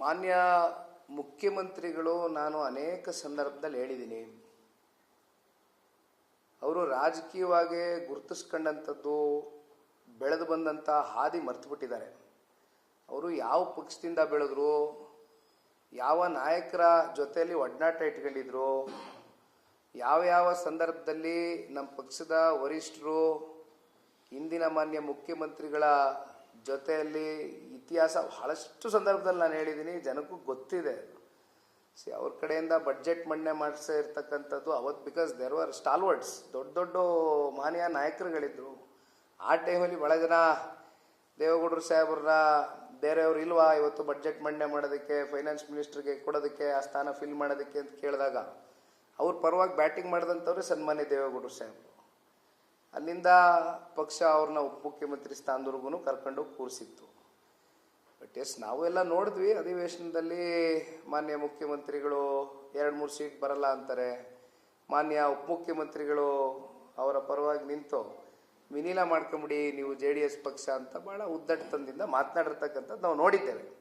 ಮಾನ್ಯ ಮುಖ್ಯಮಂತ್ರಿಗಳು ನಾನು ಅನೇಕ ಸಂದರ್ಭದಲ್ಲಿ ಹೇಳಿದ್ದೀನಿ. ಅವರು ರಾಜಕೀಯವಾಗಿ ಗುರುತಿಸ್ಕೊಂಡಂಥದ್ದು, ಬೆಳೆದು ಬಂದಂಥ ಹಾದಿ ಮರ್ತುಬಿಟ್ಟಿದ್ದಾರೆ. ಅವರು ಯಾವ ಪಕ್ಷದಿಂದ ಬೆಳೆದ್ರು, ಯಾವ ನಾಯಕರ ಜೊತೆಯಲ್ಲಿ ಒಡನಾಟ ಇಟ್ಕೊಂಡಿದ್ರು, ಯಾವ ಯಾವ ಸಂದರ್ಭದಲ್ಲಿ ನಮ್ಮ ಪಕ್ಷದ ವರಿಷ್ಠರು, ಇಂದಿನ ಮಾನ್ಯ ಮುಖ್ಯಮಂತ್ರಿಗಳ ಜೊತೆಯಲ್ಲಿ ಇತಿಹಾಸ ಬಹಳಷ್ಟು ಸಂದರ್ಭದಲ್ಲಿ ನಾನು ಹೇಳಿದ್ದೀನಿ, ಜನಕ್ಕೂ ಗೊತ್ತಿದೆ. ಸಿ ಅವ್ರ ಕಡೆಯಿಂದ ಬಡ್ಜೆಟ್ ಮಂಡನೆ ಮಾಡಿಸೇ ಇರ್ತಕ್ಕಂಥದ್ದು ಅವತ್ತು ಬಿಕಾಸ್ ದೆರ್ ವರ್ ಸ್ಟಾಲ್ವರ್ಡ್ಸ್ ದೊಡ್ಡ ದೊಡ್ಡ ಮಾನ್ಯ ನಾಯಕರುಗಳಿದ್ರು. ಆ ಟೈಮಲ್ಲಿ ಭಾಳ ಜನ ದೇವೇಗೌಡರು ಸಾಹೇಬ್ರನ್ನ ಬೇರೆಯವ್ರು ಇಲ್ವಾ ಇವತ್ತು ಬಡ್ಜೆಟ್ ಮಂಡನೆ ಮಾಡೋದಕ್ಕೆ ಫೈನಾನ್ಸ್ ಮಿನಿಸ್ಟ್ರಿಗೆ ಕೊಡೋದಕ್ಕೆ, ಆ ಸ್ಥಾನ ಫಿಲ್ ಮಾಡೋದಕ್ಕೆ ಅಂತ ಕೇಳಿದಾಗ, ಅವ್ರ ಪರವಾಗಿ ಬ್ಯಾಟಿಂಗ್ ಮಾಡಿದಂಥವ್ರೆ ಸನ್ಮಾನ್ಯ ದೇವೇಗೌಡರು ಸಾಹೇಬರು. ಅಲ್ಲಿಂದ ಪಕ್ಷ ಅವ್ರನ್ನ ಉಪಮುಖ್ಯಮಂತ್ರಿ ಸ್ಥಾನದವರೆಗೂ ಕರ್ಕೊಂಡು ಕೂರಿಸಿತ್ತು. ಬಟ್ ಎಸ್ ನಾವು ಎಲ್ಲ ನೋಡಿದ್ವಿ, ಅಧಿವೇಶನದಲ್ಲಿ ಮಾನ್ಯ ಮುಖ್ಯಮಂತ್ರಿಗಳು ಎರಡು, ಮೂರು ಸೀಟ್ ಬರಲ್ಲ ಅಂತಾರೆ. ಮಾನ್ಯ ಉಪಮುಖ್ಯಮಂತ್ರಿಗಳು ಅವರ ಪರವಾಗಿ ನಿಂತು, ವಿನೀಲ ಮಾಡ್ಕೊಂಬಿಡಿ, ನೀವು ಜೆ ಎಸ್ ಪಕ್ಷ ಅಂತ ಭಾಳ ಉದ್ದಟ್ಟತನದಿಂದ ಮಾತನಾಡಿರ್ತಕ್ಕಂಥದ್ದು ನಾವು ನೋಡಿದ್ದೇವೆ.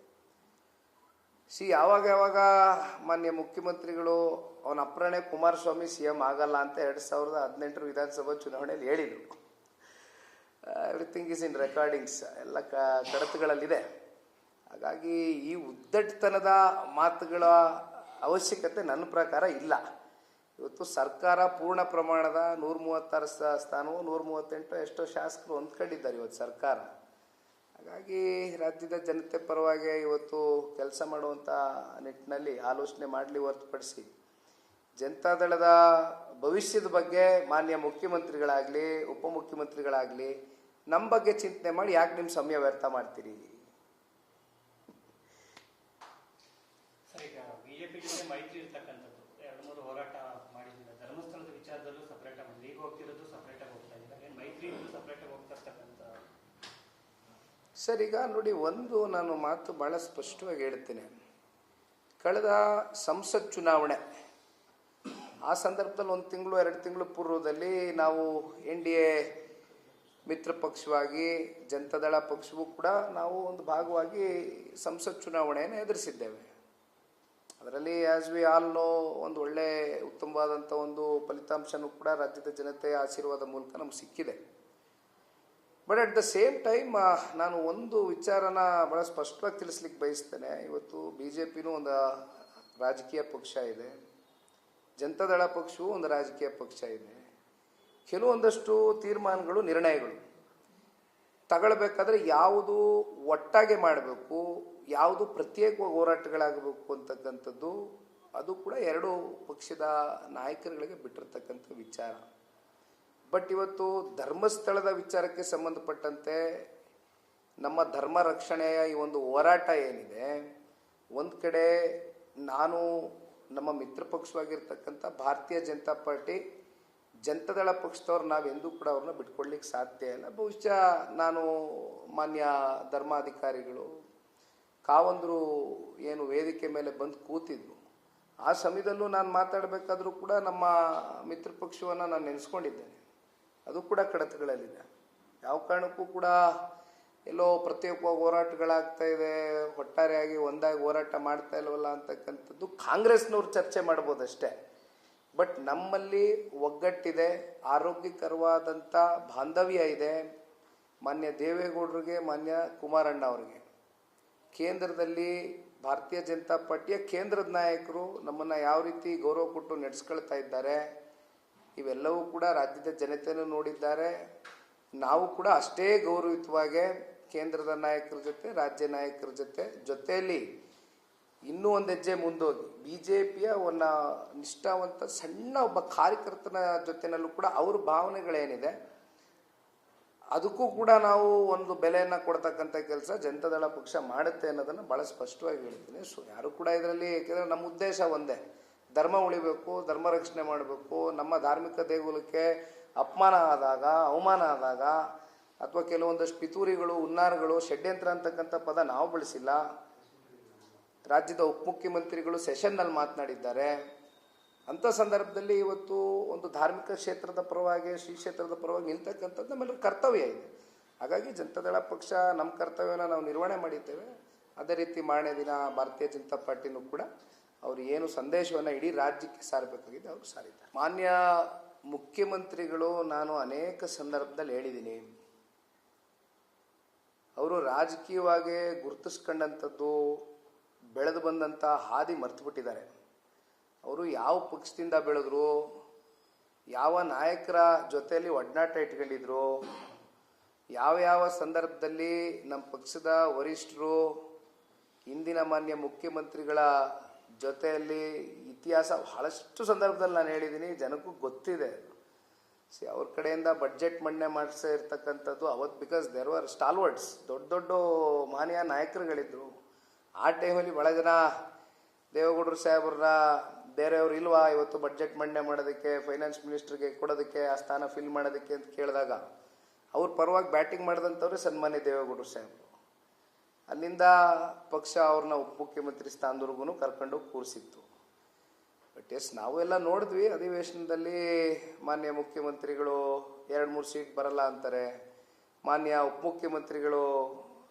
ಸಿ ಯಾವಾಗ ಯಾವಾಗ ಮಾನ್ಯ ಮುಖ್ಯಮಂತ್ರಿಗಳು ಅವನ ಅಪ್ರಣೆ ಕುಮಾರಸ್ವಾಮಿ ಸಿ ಎಂ ಆಗಲ್ಲ ಅಂತ ಎರಡು ಸಾವಿರದ ಹದಿನೆಂಟರ ವಿಧಾನಸಭಾ ಚುನಾವಣೆಯಲ್ಲಿ ಹೇಳಿದರು. ಎವ್ರಿಥಿಂಗ್ ಈಸ್ ಇನ್ ರೆಕಾರ್ಡಿಂಗ್ಸ್ ಎಲ್ಲ ಕ, ಕಡತಗಳಲ್ಲಿದೆ. ಹಾಗಾಗಿ ಈ ಉದ್ದಟತನದ ಮಾತುಗಳ ಅವಶ್ಯಕತೆ ನನ್ನ ಪ್ರಕಾರ ಇಲ್ಲ. ಇವತ್ತು ಸರ್ಕಾರ ಪೂರ್ಣ ಪ್ರಮಾಣದ ನೂರ ಮೂವತ್ತಾರು ಸ್ಥಾನವು ನೂರ ಮೂವತ್ತೆಂಟು ಎಷ್ಟೋ ಶಾಸಕರು ಹೊಂದ್ಕೊಂಡಿದ್ದಾರೆ ಇವತ್ತು ಸರ್ಕಾರ. ಹಾಗಾಗಿ ರಾಜ್ಯದ ಜನತೆ ಪರವಾಗಿ ಇವತ್ತು ಕೆಲಸ ಮಾಡುವಂಥ ನಿಟ್ಟಿನಲ್ಲಿ ಆಲೋಚನೆ ಮಾಡಲಿ ಹೊರತುಪಡಿಸಿ ಜನತಾದಳದ ಭವಿಷ್ಯದ ಬಗ್ಗೆ ಮಾನ್ಯ ಮುಖ್ಯಮಂತ್ರಿಗಳಾಗಲಿ, ಉಪಮುಖ್ಯಮಂತ್ರಿಗಳಾಗಲಿ ನಮ್ಮ ಬಗ್ಗೆ ಚಿಂತನೆ ಮಾಡಿ ಯಾಕೆ ನಿಮ್ಮ ಸಮಯ ವ್ಯರ್ಥ ಮಾಡ್ತೀರಿ? ಬಿಜೆಪಿ ಜೊತೆ ಮೈತ್ರಿ ಇರ್ತಕ್ಕಂಥದ್ದು ಎರಡು ಮೂರು ಹೋರಾಟ ಮಾಡಿದ್ದೀರಾ ಧರ್ಮಸ್ಥಳದ ವಿಚಾರದಲ್ಲೂ ಸಪ್ರೇಟ್ ಆಗಿ ಈಗ ಹೋಗ್ತಿರೋದು ಸಪ್ರೇಟ್ ಆಗಿ ಹೋಗ್ತಾ ಇದ್ದೀರಾ ಏನು ಮೈತ್ರಿ ಸಪ್ರೇಟ್ ಆಗಿ ಹೋಗ್ತಾ ಇರ್ತಕ್ಕಂಥ ಸರ್, ಈಗ ನೋಡಿ, ಒಂದು ನಾನು ಮಾತು ಭಾಳ ಸ್ಪಷ್ಟವಾಗಿ ಹೇಳ್ತೇನೆ. ಕಳೆದ ಸಂಸತ್ ಚುನಾವಣೆ, ಆ ಸಂದರ್ಭದಲ್ಲಿ ಒಂದು ತಿಂಗಳು, ಎರಡು ತಿಂಗಳು ಪೂರ್ವದಲ್ಲಿ ನಾವು ಎನ್ ಡಿ ಎ ಮಿತ್ರ ಪಕ್ಷವಾಗಿ, ಜನತಾದಳ ಪಕ್ಷವೂ ಕೂಡ ನಾವು ಒಂದು ಭಾಗವಾಗಿ ಸಂಸತ್ ಚುನಾವಣೆಯನ್ನು ಎದುರಿಸಿದ್ದೇವೆ. ಅದರಲ್ಲಿ ಆಸ್ ವಿ ಆಲ್ ನೋ ಒಂದು ಒಳ್ಳೆ ಉತ್ತಮವಾದಂಥ ಒಂದು ಫಲಿತಾಂಶನೂ ಕೂಡ ರಾಜ್ಯದ ಜನತೆಯ ಆಶೀರ್ವಾದ ಮೂಲಕ ನಮ್ಗೆ ಸಿಕ್ಕಿದೆ. But at the same time ನಾನು ಒಂದು ವಿಚಾರನ ಬಹಳ ಸ್ಪಷ್ಟವಾಗಿ ತಿಳಿಸ್ಲಿಕ್ಕೆ ಬಯಸ್ತೇನೆ. ಇವತ್ತು ಬಿ ಜೆ ಪಿನೂ ಒಂದು ರಾಜಕೀಯ ಪಕ್ಷ ಇದೆ. ಜನತಾದಳ ಪಕ್ಷವೂ ಒಂದು ರಾಜಕೀಯ ಪಕ್ಷ ಇದೆ. ಕೆಲವೊಂದಷ್ಟು ತೀರ್ಮಾನಗಳು ನಿರ್ಣಯಗಳು. ತಗೊಳ್ಬೇಕಾದ್ರೆ ಯಾವುದು ಒಟ್ಟಾಗೆ ಮಾಡಬೇಕು, ಯಾವುದು ಪ್ರತ್ಯೇಕವಾಗಿ ಹೋರಾಟಗಳಾಗಬೇಕು ಅಂತಕ್ಕಂಥದ್ದು, ಅದು ಕೂಡ ಎರಡು ಪಕ್ಷದ ನಾಯಕರುಗಳಿಗೆ ಬಿಟ್ಟಿರ್ತಕ್ಕಂಥ ವಿಚಾರ. ಬಟ್ ಇವತ್ತು ಧರ್ಮಸ್ಥಳದ ವಿಚಾರಕ್ಕೆ ಸಂಬಂಧಪಟ್ಟಂತೆ ನಮ್ಮ ಧರ್ಮ ರಕ್ಷಣೆಯ ಈ ಒಂದು ಹೋರಾಟ ಏನಿದೆ, ಒಂದು ಕಡೆ ನಾನು ನಮ್ಮ ಮಿತ್ರ ಪಕ್ಷವಾಗಿರ್ತಕ್ಕಂಥ ಭಾರತೀಯ ಜನತಾ ಪಾರ್ಟಿ ಜನತಾದಳ ಪಕ್ಷದವ್ರು ನಾವೆಂದೂ ಕೂಡ ಅವ್ರನ್ನ ಬಿಟ್ಕೊಳ್ಲಿಕ್ಕೆ ಸಾಧ್ಯ ಇಲ್ಲ. ಬಹುಶಃ ನಾನು ಮಾನ್ಯ ಧರ್ಮಾಧಿಕಾರಿಗಳು ಕಾವಂದರು ಏನು ವೇದಿಕೆ ಮೇಲೆ ಬಂದು ಕೂತಿದ್ರು. ಆ ಸಮಯದಲ್ಲೂ ನಾನು ಮಾತಾಡಬೇಕಾದ್ರೂ ಕೂಡ ನಮ್ಮ ಮಿತ್ರ ಪಕ್ಷವನ್ನು ನಾನು ನೆನೆಸ್ಕೊಂಡಿದ್ದೇನೆ. ಅದು ಕೂಡ ಕಡತಗಳಲ್ಲಿದೆ. ಯಾವ ಕಾರಣಕ್ಕೂ ಕೂಡ ಎಲ್ಲೋ ಪ್ರತ್ಯೇಕವಾಗಿ ಹೋರಾಟಗಳಾಗ್ತಾ ಇದೆ ಒಟ್ಟಾರೆಯಾಗಿ ಒಂದಾಗಿ ಹೋರಾಟ ಮಾಡ್ತಾ ಇಲ್ವಲ್ಲ ಅಂತಕ್ಕಂಥದ್ದು ಕಾಂಗ್ರೆಸ್ನವ್ರು ಚರ್ಚೆ ಮಾಡ್ಬೋದಷ್ಟೇ. ಬಟ್ ನಮ್ಮಲ್ಲಿ ಒಗ್ಗಟ್ಟಿದೆ, ಆರೋಗ್ಯಕರವಾದಂಥ ಬಾಂಧವ್ಯ ಇದೆ ಮಾನ್ಯ ದೇವೇಗೌಡರಿಗೆ, ಮಾನ್ಯ ಕುಮಾರಣ್ಣ ಅವರಿಗೆ. ಕೇಂದ್ರದಲ್ಲಿ ಭಾರತೀಯ ಜನತಾ ಪಾರ್ಟಿಯ ಕೇಂದ್ರದ ನಾಯಕರು ನಮ್ಮನ್ನು ಯಾವ ರೀತಿ ಗೌರವ ಕೊಟ್ಟು ನಡೆಸ್ಕೊಳ್ತಾ ಇದ್ದಾರೆ ಇವೆಲ್ಲವೂ ಕೂಡ ರಾಜ್ಯದ ಜನತೆಯನ್ನು ನೋಡಿದ್ದಾರೆ. ನಾವು ಕೂಡ ಅಷ್ಟೇ ಗೌರವಯುತವಾಗಿ ಕೇಂದ್ರದ ನಾಯಕರ ಜೊತೆ, ರಾಜ್ಯ ನಾಯಕರ ಜೊತೆ ಜೊತೆಯಲ್ಲಿ ಇನ್ನೂ ಒಂದು ಹೆಜ್ಜೆ ಮುಂದೋಗಿ. ಬಿ ಜೆ ಪಿಯ ಒನ್ನ ನಿಷ್ಠಾವಂತ ಸಣ್ಣ ಒಬ್ಬ ಕಾರ್ಯಕರ್ತನ ಜೊತೆನಲ್ಲೂ ಕೂಡ ಅವ್ರ ಭಾವನೆಗಳೇನಿದೆ, ಅದಕ್ಕೂ ಕೂಡ ನಾವು ಒಂದು ಬೆಲೆಯನ್ನು ಕೊಡ್ತಕ್ಕಂಥ ಕೆಲಸ ಜನತಾದಳ ಪಕ್ಷ ಮಾಡುತ್ತೆ ಅನ್ನೋದನ್ನು ಭಾಳ ಸ್ಪಷ್ಟವಾಗಿ ಹೇಳ್ತೀನಿ ಸೊ ಯಾರು ಕೂಡ ಇದರಲ್ಲಿ, ಯಾಕೆಂದರೆ ನಮ್ಮ ಉದ್ದೇಶ ಒಂದೇ. ಧರ್ಮ ಉಳಿಬೇಕು, ಧರ್ಮ ರಕ್ಷಣೆ ಮಾಡಬೇಕು, ನಮ್ಮ ಧಾರ್ಮಿಕ ದೇಗುಲಕ್ಕೆ ಅಪಮಾನ ಆದಾಗ, ಅವಮಾನ ಆದಾಗ, ಅಥವಾ ಕೆಲವೊಂದಷ್ಟು ಪಿತೂರಿಗಳು, ಹುನ್ನಾರಗಳು, ಷಡ್ಯಂತ್ರ ಅಂತಕ್ಕಂಥ ಪದ ನಾವು ಬಳಸಿಲ್ಲ. ರಾಜ್ಯದ ಉಪಮುಖ್ಯಮಂತ್ರಿಗಳು ಸೆಷನ್ನಲ್ಲಿ ಮಾತನಾಡಿದ್ದಾರೆ. ಅಂಥ ಸಂದರ್ಭದಲ್ಲಿ ಇವತ್ತು ಒಂದು ಧಾರ್ಮಿಕ ಕ್ಷೇತ್ರದ ಪರವಾಗಿ, ಶ್ರೀ ಕ್ಷೇತ್ರದ ಪರವಾಗಿ ನಿಲ್ತಕ್ಕಂಥದ್ದು ನಮ್ಮೆಲ್ಲರ ಕರ್ತವ್ಯ ಇದೆ. ಹಾಗಾಗಿ ಜನತಾದಳ ಪಕ್ಷ ನಮ್ಮ ಕರ್ತವ್ಯನ ನಾವು ನಿರ್ವಹಣೆ ಮಾಡಿದ್ದೇವೆ. ಅದೇ ರೀತಿ ಮಾರನೇ ದಿನ ಭಾರತೀಯ ಜನತಾ ಪಾರ್ಟಿನೂ ಕೂಡ ಅವರು ಏನು ಸಂದೇಶವನ್ನು ಇಡೀ ರಾಜ್ಯಕ್ಕೆ ಸಾರಬೇಕಾಗಿದೆ ಅವರು ಸಾರಿದ್ದಾರೆ. ಮಾನ್ಯ ಮುಖ್ಯಮಂತ್ರಿಗಳು ನಾನು ಅನೇಕ ಸಂದರ್ಭದಲ್ಲಿ ಹೇಳಿದ್ದೀನಿ. ಅವರು ರಾಜಕೀಯವಾಗಿ ಗುರುತಿಸ್ಕೊಂಡಂಥದ್ದು, ಬೆಳೆದು ಬಂದಂಥ ಹಾದಿ ಮರ್ತು ಬಿಟ್ಟಿದ್ದಾರೆ ಅವರು ಯಾವ ಪಕ್ಷದಿಂದ ಬೆಳೆದ್ರು, ಯಾವ ನಾಯಕರ ಜೊತೆಯಲ್ಲಿ ಒಡನಾಟ ಇಟ್ಕೊಂಡಿದ್ರು, ಯಾವ ಯಾವ ಸಂದರ್ಭದಲ್ಲಿ ನಮ್ಮ ಪಕ್ಷದ ವರಿಷ್ಠರು, ಇಂದಿನ ಮಾನ್ಯ ಮುಖ್ಯಮಂತ್ರಿಗಳ ಜೊತೆಯಲ್ಲಿ ಇತಿಹಾಸ ಬಹಳಷ್ಟು ಸಂದರ್ಭದಲ್ಲಿ ನಾನು ಹೇಳಿದ್ದೀನಿ, ಜನಕ್ಕೂ ಗೊತ್ತಿದೆ. ಸಿ ಅವ್ರ ಕಡೆಯಿಂದ ಬಡ್ಜೆಟ್ ಮಂಡನೆ ಮಾಡಿಸೇ ಇರ್ತಕ್ಕಂಥದ್ದು ಅವತ್ತು ಬಿಕಾಸ್ ದೇರ್ ವರ್ ಸ್ಟಾಲ್ವರ್ಡ್ಸ್ ದೊಡ್ಡ ದೊಡ್ಡ ಮಾನ್ಯ ನಾಯಕರುಗಳಿದ್ರು. ಆ ಟೈಮಲ್ಲಿ ಭಾಳ ಜನ ದೇವೇಗೌಡರು ಸಾಹೇಬ್ರನ್ನ ಬೇರೆಯವ್ರು ಇಲ್ವಾ ಇವತ್ತು ಬಡ್ಜೆಟ್ ಮಂಡನೆ ಮಾಡೋದಕ್ಕೆ ಫೈನಾನ್ಸ್ ಮಿನಿಸ್ಟ್ರಿಗೆ ಕೊಡೋದಕ್ಕೆ, ಆ ಸ್ಥಾನ ಫಿಲ್ ಮಾಡೋದಕ್ಕೆ ಅಂತ ಕೇಳಿದಾಗ, ಅವ್ರ ಪರವಾಗಿ ಬ್ಯಾಟಿಂಗ್ ಮಾಡಿದಂಥವ್ರೆ ಸನ್ಮಾನ್ಯ ದೇವೇಗೌಡರು ಸಾಹೇಬರು. ಅಲ್ಲಿಂದ ಪಕ್ಷ ಅವ್ರನ್ನ ಉಪಮುಖ್ಯಮಂತ್ರಿ ಸ್ಥಾನದವರೆಗೂ ಕರ್ಕೊಂಡು ಕೂರಿಸಿತ್ತು. ಬಟ್ ಎಸ್ ನಾವು ಎಲ್ಲ ನೋಡಿದ್ವಿ, ಅಧಿವೇಶನದಲ್ಲಿ ಮಾನ್ಯ ಮುಖ್ಯಮಂತ್ರಿಗಳು ಎರಡು, ಮೂರು ಸೀಟ್ ಬರಲ್ಲ ಅಂತಾರೆ. ಮಾನ್ಯ ಉಪಮುಖ್ಯಮಂತ್ರಿಗಳು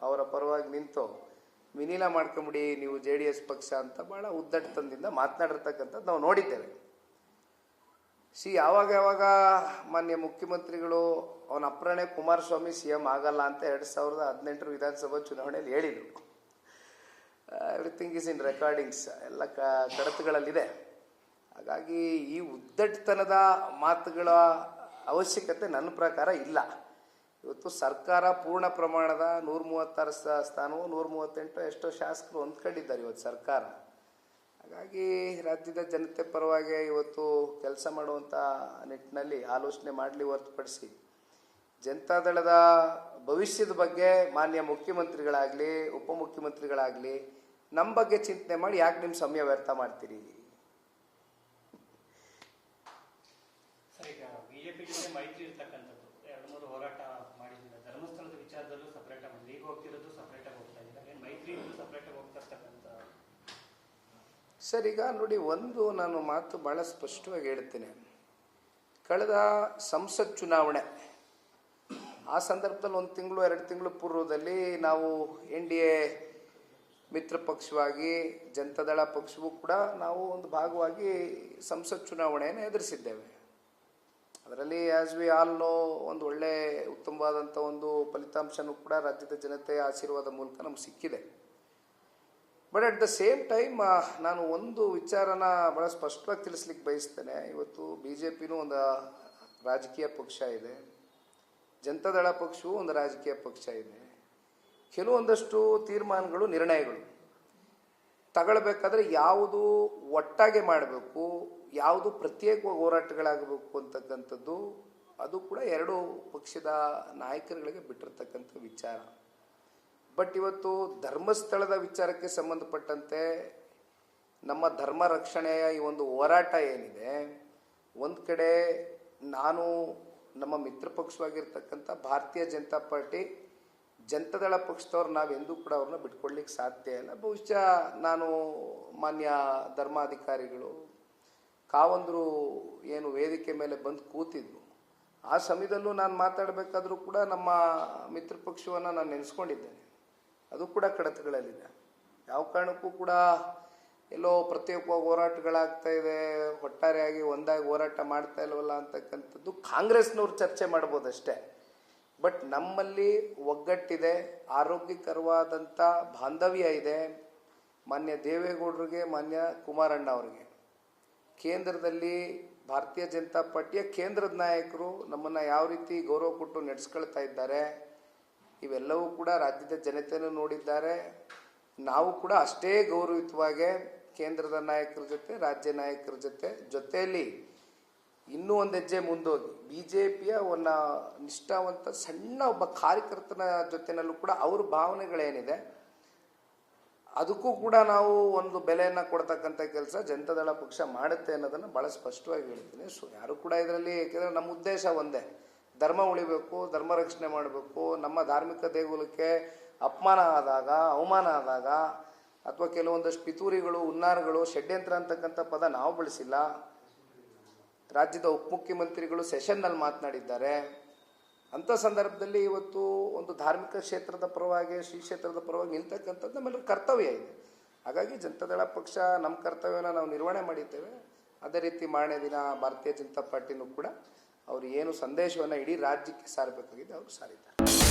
ಅವರ ಪರವಾಗಿ ನಿಂತು, ವಿನೀಲ ಮಾಡ್ಕೊಂಬಿಡಿ, ನೀವು ಜೆ ಡಿ ಎಸ್ ಪಕ್ಷ ಅಂತ ಭಾಳ ಉದ್ದಟತನದಿಂದ ಮಾತನಾಡಿರ್ತಕ್ಕಂಥದ್ದು ನಾವು ನೋಡಿದ್ದೇವೆ. ಸಿ ಯಾವಾಗ ಯಾವಾಗ ಮಾನ್ಯ ಮುಖ್ಯಮಂತ್ರಿಗಳು ಅವನ ಅಪ್ರಾಣೆ ಕುಮಾರಸ್ವಾಮಿ ಸಿ ಎಂ ಆಗಲ್ಲ ಅಂತ ಎರಡು ಸಾವಿರದ ಹದಿನೆಂಟರ ವಿಧಾನಸಭಾ ಚುನಾವಣೆಯಲ್ಲಿ ಹೇಳಿದರು. ಎವ್ರಿಥಿಂಗ್ ಈಸ್ ಇನ್ ರೆಕಾರ್ಡಿಂಗ್ಸ್ ಎಲ್ಲ ಕ, ಕಡತಗಳಲ್ಲಿದೆ. ಹಾಗಾಗಿ ಈ ಉದ್ದಟತನದ ಮಾತುಗಳ ಅವಶ್ಯಕತೆ ನನ್ನ ಪ್ರಕಾರ ಇಲ್ಲ. ಇವತ್ತು ಸರ್ಕಾರ ಪೂರ್ಣ ಪ್ರಮಾಣದ ನೂರ ಮೂವತ್ತಾರು ಸ್ಥಾನವು ನೂರ ಮೂವತ್ತೆಂಟು ಎಷ್ಟೋ ಶಾಸಕರು ಹೊಂದ್ಕೊಂಡಿದ್ದಾರೆ ಇವತ್ತು ಸರ್ಕಾರ. ಹಾಗಾಗಿ ರಾಜ್ಯದ ಜನತೆ ಪರವಾಗಿ ಇವತ್ತು ಕೆಲಸ ಮಾಡುವಂಥ ನಿಟ್ಟಿನಲ್ಲಿ ಆಲೋಚನೆ ಮಾಡಲಿ ಹೊರತುಪಡಿಸಿ ಜನತಾದಳದ ಭವಿಷ್ಯದ ಬಗ್ಗೆ ಮಾನ್ಯ ಮುಖ್ಯಮಂತ್ರಿಗಳಾಗಲಿ, ಉಪಮುಖ್ಯಮಂತ್ರಿಗಳಾಗಲಿ ನಮ್ಮ ಬಗ್ಗೆ ಚಿಂತನೆ ಮಾಡಿ ಯಾಕೆ ನಿಮ್ಮ ಸಮಯ ವ್ಯರ್ಥ ಮಾಡ್ತೀರಿ? ಮೈತ್ರಿ ಇರ್ತಕ್ಕಂಥದ್ದು, ಎರಡು ಮೂರು ಹೋರಾಟ ಮಾಡಿದ್ದಿಲ್ಲ ಧರ್ಮಸ್ಥಳದ ವಿಚಾರದಲ್ಲೂ ಸಪರೇಟ್ ಆಗಿ ಹೋಗ್ತಿರೋದು ಸಪರೇಟ್ ಆಗಿ ಹೋಗ್ತಾ ಇದ್ದಾರೆ ಏನು ಮೈತ್ರಿ ಸಪರೇಟ್ ಆಗಿ ಹೋಗ್ತಾ ಇರ್ತಕ್ಕಂಥ ಸರ್, ಈಗ ನೋಡಿ, ಒಂದು ನಾನು ಮಾತು ಭಾಳ ಸ್ಪಷ್ಟವಾಗಿ ಹೇಳ್ತೇನೆ. ಕಳೆದ ಸಂಸತ್ ಚುನಾವಣೆ, ಆ ಸಂದರ್ಭದಲ್ಲಿ ಒಂದು ತಿಂಗಳು, ಎರಡು ತಿಂಗಳು ಪೂರ್ವದಲ್ಲಿ ನಾವು ಎನ್ ಡಿ ಎ ಮಿತ್ರ ಪಕ್ಷವಾಗಿ ಜನತಾದಳ ಪಕ್ಷವೂ ಕೂಡ ನಾವು ಒಂದು ಭಾಗವಾಗಿ ಸಂಸತ್ ಚುನಾವಣೆಯನ್ನು ಎದುರಿಸಿದ್ದೇವೆ. ಅದರಲ್ಲಿ ಆಸ್ ವಿ ಆಲ್ ನೋ ಒಂದು ಒಳ್ಳೆ ಉತ್ತಮವಾದಂಥ ಒಂದು ಫಲಿತಾಂಶನೂ ಕೂಡ ರಾಜ್ಯದ ಜನತೆಯ ಆಶೀರ್ವಾದ ಮೂಲಕ ನಮ್ಗೆ ಸಿಕ್ಕಿದೆ. But at the same time ನಾನು ಒಂದು ವಿಚಾರನ ಭಾಳ ಸ್ಪಷ್ಟವಾಗಿ ತಿಳಿಸ್ಲಿಕ್ಕೆ ಬಯಸ್ತೇನೆ. ಇವತ್ತು ಬಿ ಜೆ ಪಿನೂ ಒಂದು ರಾಜಕೀಯ ಪಕ್ಷ ಇದೆ. ಜನತಾದಳ ಪಕ್ಷವೂ ಒಂದು ರಾಜಕೀಯ ಪಕ್ಷ ಇದೆ. ಕೆಲವೊಂದಷ್ಟು ತೀರ್ಮಾನಗಳು, ನಿರ್ಣಯಗಳು ತಗೊಳ್ಬೇಕಾದ್ರೆ ಯಾವುದು ಒಟ್ಟಾಗೆ ಮಾಡಬೇಕು, ಯಾವುದು ಪ್ರತ್ಯೇಕವಾಗಿ ಹೋರಾಟಗಳಾಗಬೇಕು ಅಂತಕ್ಕಂಥದ್ದು, ಅದು ಕೂಡ ಎರಡು ಪಕ್ಷದ ನಾಯಕರುಗಳಿಗೆ ಬಿಟ್ಟಿರ್ತಕ್ಕಂಥ ವಿಚಾರ. ಬಟ್ ಇವತ್ತು ಧರ್ಮಸ್ಥಳದ ವಿಚಾರಕ್ಕೆ ಸಂಬಂಧಪಟ್ಟಂತೆ ನಮ್ಮ ಧರ್ಮ ರಕ್ಷಣೆಯ ಈ ಒಂದು ಹೋರಾಟ ಏನಿದೆ, ಒಂದು ಕಡೆ ನಾನು ನಮ್ಮ ಮಿತ್ರ ಪಕ್ಷವಾಗಿರ್ತಕ್ಕಂಥ ಭಾರತೀಯ ಜನತಾ ಪಾರ್ಟಿ, ಜನತಾದಳ ಪಕ್ಷದವ್ರು ನಾವೆಂದೂ ಕೂಡ ಅವ್ರನ್ನ ಬಿಟ್ಕೊಳ್ಳಿಕ್ಕೆ ಸಾಧ್ಯ ಇಲ್ಲ. ಬಹುಶಃ ನಾನು ಮಾನ್ಯ ಧರ್ಮಾಧಿಕಾರಿಗಳು ಕಾವಂದರು ಏನು ವೇದಿಕೆ ಮೇಲೆ ಬಂದು ಕೂತಿದ್ರು ಆ ಸಮಯದಲ್ಲೂ ನಾನು ಮಾತಾಡಬೇಕಾದ್ರೂ ಕೂಡ ನಮ್ಮ ಮಿತ್ರ ಪಕ್ಷವನ್ನು ನಾನು ನೆನೆಸ್ಕೊಂಡಿದ್ದೇನೆ. ಅದು ಕೂಡ ಕಡತಗಳಲ್ಲಿದೆ. ಯಾವ ಕಾರಣಕ್ಕೂ ಕೂಡ ಎಲ್ಲೋ ಪ್ರತ್ಯೇಕವಾಗಿ ಹೋರಾಟಗಳಾಗ್ತಾ ಇದೆ, ಒಟ್ಟಾರೆಯಾಗಿ ಒಂದಾಗಿ ಹೋರಾಟ ಮಾಡ್ತಾ ಇಲ್ವಲ್ಲ ಅಂತಕ್ಕಂಥದ್ದು ಕಾಂಗ್ರೆಸ್ನವ್ರು ಚರ್ಚೆ ಮಾಡ್ಬೋದಷ್ಟೇ. ಬಟ್ ನಮ್ಮಲ್ಲಿ ಒಗ್ಗಟ್ಟಿದೆ, ಆರೋಗ್ಯಕರವಾದಂಥ ಬಾಂಧವ್ಯ ಇದೆ ಮಾನ್ಯ ದೇವೇಗೌಡರಿಗೆ, ಮಾನ್ಯ ಕುಮಾರಣ್ಣ ಅವರಿಗೆ. ಕೇಂದ್ರದಲ್ಲಿ ಭಾರತೀಯ ಜನತಾ ಪಾರ್ಟಿಯ ಕೇಂದ್ರದ ನಾಯಕರು ನಮ್ಮನ್ನು ಯಾವ ರೀತಿ ಗೌರವ ಕೊಟ್ಟು ನಡೆಸ್ಕೊಳ್ತಾ ಇದ್ದಾರೆ ಇವೆಲ್ಲವೂ ಕೂಡ ರಾಜ್ಯದ ಜನತೆಯನ್ನು ನೋಡಿದ್ದಾರೆ. ನಾವು ಕೂಡ ಅಷ್ಟೇ ಗೌರವಯುತವಾಗಿ ಕೇಂದ್ರದ ನಾಯಕರ ಜೊತೆ, ರಾಜ್ಯ ನಾಯಕರ ಜೊತೆ ಜೊತೆಯಲ್ಲಿ ಇನ್ನೂ ಒಂದು ಹೆಜ್ಜೆ ಮುಂದೋಗಿ. ಬಿ ಜೆ ಪಿಯ ಒಂದು ನಿಷ್ಠಾವಂತ ಸಣ್ಣ ಒಬ್ಬ ಕಾರ್ಯಕರ್ತನ ಜೊತೆನಲ್ಲೂ ಕೂಡ ಅವ್ರ ಭಾವನೆಗಳೇನಿದೆ, ಅದಕ್ಕೂ ಕೂಡ ನಾವು ಒಂದು ಬೆಲೆಯನ್ನು ಕೊಡ್ತಕ್ಕಂಥ ಕೆಲಸ ಜನತಾದಳ ಪಕ್ಷ ಮಾಡುತ್ತೆ ಅನ್ನೋದನ್ನು ಭಾಳ ಸ್ಪಷ್ಟವಾಗಿ ಹೇಳ್ತೀನಿ ಸೊ ಯಾರು ಕೂಡ ಇದರಲ್ಲಿ ಏಕೆಂದರೆ ನಮ್ಮ ಉದ್ದೇಶ ಒಂದೇ. ಧರ್ಮ ಉಳಿಬೇಕು, ಧರ್ಮ ರಕ್ಷಣೆ ಮಾಡಬೇಕು, ನಮ್ಮ ಧಾರ್ಮಿಕ ದೇಗುಲಕ್ಕೆ ಅಪಮಾನ ಆದಾಗ, ಅವಮಾನ ಆದಾಗ, ಅಥವಾ ಕೆಲವೊಂದಷ್ಟು ಪಿತೂರಿಗಳು, ಹುನ್ನಾರಗಳು, ಷಡ್ಯಂತ್ರ ಅಂತಕ್ಕಂಥ ಪದ ನಾವು ಬಳಸಿಲ್ಲ. ರಾಜ್ಯದ ಉಪಮುಖ್ಯಮಂತ್ರಿಗಳು ಸೆಷನ್ನಲ್ಲಿ ಮಾತನಾಡಿದ್ದಾರೆ. ಅಂಥ ಸಂದರ್ಭದಲ್ಲಿ ಇವತ್ತು ಒಂದು ಧಾರ್ಮಿಕ ಕ್ಷೇತ್ರದ ಪರವಾಗಿ, ಶ್ರೀ ಕ್ಷೇತ್ರದ ಪರವಾಗಿ ನಿಲ್ತಕ್ಕಂಥದ್ದು ನಮ್ಮೆಲ್ಲರ ಕರ್ತವ್ಯ ಇದೆ. ಹಾಗಾಗಿ ಜನತಾದಳ ಪಕ್ಷ ನಮ್ಮ ಕರ್ತವ್ಯನ ನಾವು ನಿರ್ವಹಣೆ ಮಾಡಿದ್ದೇವೆ. ಅದೇ ರೀತಿ ಮಾರನೇ ದಿನ ಭಾರತೀಯ ಜನತಾ ಪಾರ್ಟಿನೂ ಕೂಡ ಅವರು ಏನು ಸಂದೇಶವನ್ನು ಇಡೀ ರಾಜ್ಯಕ್ಕೆ ಸಾರಬೇಕಾಗಿದೆ ಅವರು ಸಾರಿದ್ದಾರೆ.